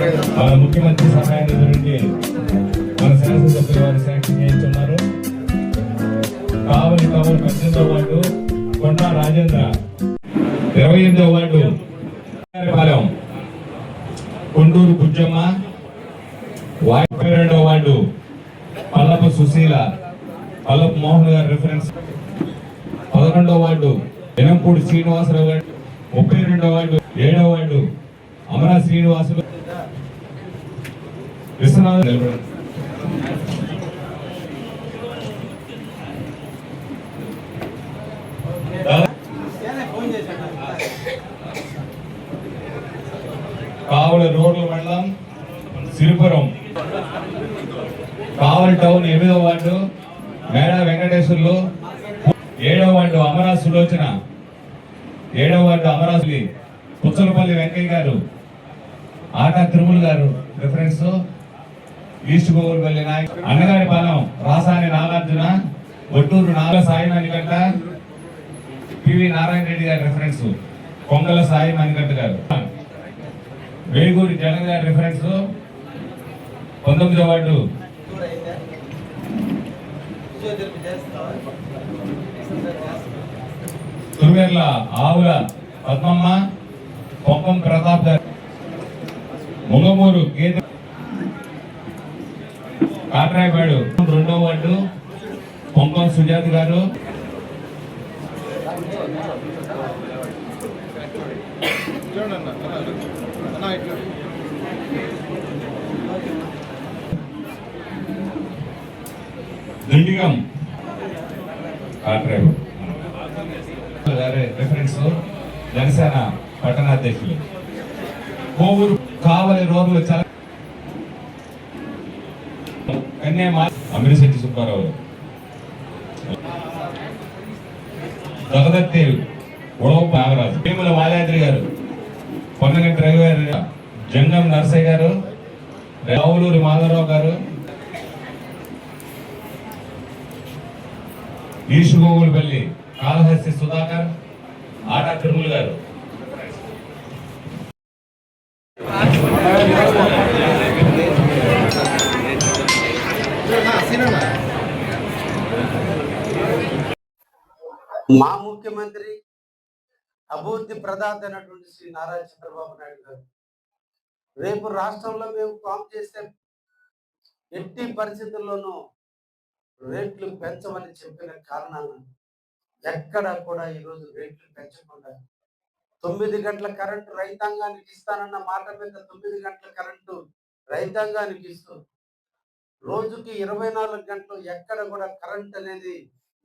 మన ముఖ్యమంత్రి సహాయ నిధి నుండి మన శాసనసభ్యులు వారు శాంక్షన్ చేయించున్నారు. కావలి కావలి పద్దెనిమిదో వార్డు కొండ రాజేంద్ర ఇరవై ఎనిమిదో వార్డు పాలెం కొండూరు బుజ్జమ్మ ముప్పై రెండో వార్డు పల్లపు సుశీల పల్లపు మోహన్ గారు రిఫరెన్స్ పదకొండవ వార్డు ఎనంపూడి శ్రీనివాసరావు గారు ముప్పై రెండో వార్డు ఏడో వార్డు అమరా శ్రీనివాసులు విశ్వనాథ్ నిలబడండి. కావలి రోడ్ల మండలం సిరిపురం. కావలి టౌన్ ఎనిమిదవ వార్డు మేడా వెంకటేశ్వర్లు. ఏడవ వార్డు అమరా సులోచన. ఏడవ వార్డు అమరాసులి పుచ్చలపల్లి వెంకయ్య గారు. ఆటా తిరుమల గారు రిఫరెన్స్ ఈస్ట్ గోగులపల్లి నాయక్ అన్నగారి పాలెం రాసాని నాగార్జున ఒట్టూరు నాగ సాయి మణికంట పివి నారాయణ రెడ్డి గారి రిఫరెన్స్ కొంగల సాయి మణికంట గారు. వేగూరి జగన్ గారి రిఫరెన్స్ పంతొమ్మిదో వార్డు. తురువేర్ల ఆవుల పద్మమ్మ పొంపం ప్రతాప్ గారు. ముంగమూరు గేదె కాట్రాయపాడు రెండో వార్డు. పొంపం సుజాత్ గారు. దిండిగం. కాట్రాయపాడు రెఫరెన్స్ జనసేన పట్టణాధ్యక్షులు కోవూరు కావలి రోడ్లు చాలా కన్యామా అమిరిశెట్టి సుబ్బారావు. జగదత్తి ఉడవ నాగరాజు. భీముల మాలాద్రి గారు. పొన్నగంటి రవి గారు. జంగం నరసయ్య గారు. రావులూరి మాధవరావు గారు. ఈశుగోగులపల్లి కాళహస్తి సుధాకర్ ఆటా తిరుమల గారు. మా ముఖ్యమంత్రి అభివృద్ధి ప్రదాత అయినటువంటి శ్రీ నారా చంద్రబాబు నాయుడు గారు రేపు రాష్ట్రంలో మేము కామ్ చేస్తే ఎట్టి పరిస్థితుల్లోనూ రేట్లు పెంచమని చెప్పిన కారణాలు ఎక్కడ కూడా ఈరోజు రేట్లు పెంచకుండా తొమ్మిది గంటల కరెంటు రైతాంగానికి ఇస్తానన్న మాట మీద తొమ్మిది గంటల కరెంటు రైతాంగానికి ఇస్తూ రోజుకి ఇరవై నాలుగు గంటలు ఎక్కడ కూడా కరెంట్ అనేది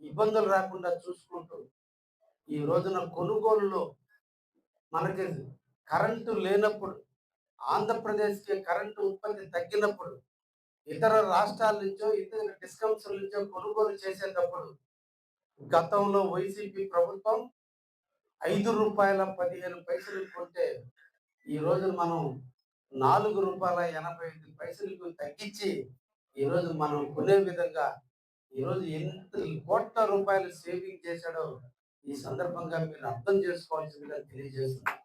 ఇబ్బందులు రాకుండా చూసుకుంటూ ఈ రోజున కొనుగోలులో మనకి కరెంటు లేనప్పుడు ఆంధ్రప్రదేశ్కి కరెంటు ఉత్పత్తి తగ్గినప్పుడు ఇతర రాష్ట్రాల నుంచో ఇతర డిస్కమ్స్ నుంచో కొనుగోలు చేసేటప్పుడు గతంలో వైసీపీ ప్రభుత్వం ఐదు రూపాయల పదిహేను పైసలు కొంటే ఈ రోజు మనం నాలుగు రూపాయల ఎనభై ఐదు పైసలకు తగ్గించి ఈ రోజు మనం కొనే విధంగా ఈరోజు ఎంత కోట్ల రూపాయలు సేవింగ్ చేశాడో ఈ సందర్భంగా మీరు అర్థం చేసుకోవాల్సిందిగా తెలియజేస్తున్నాను.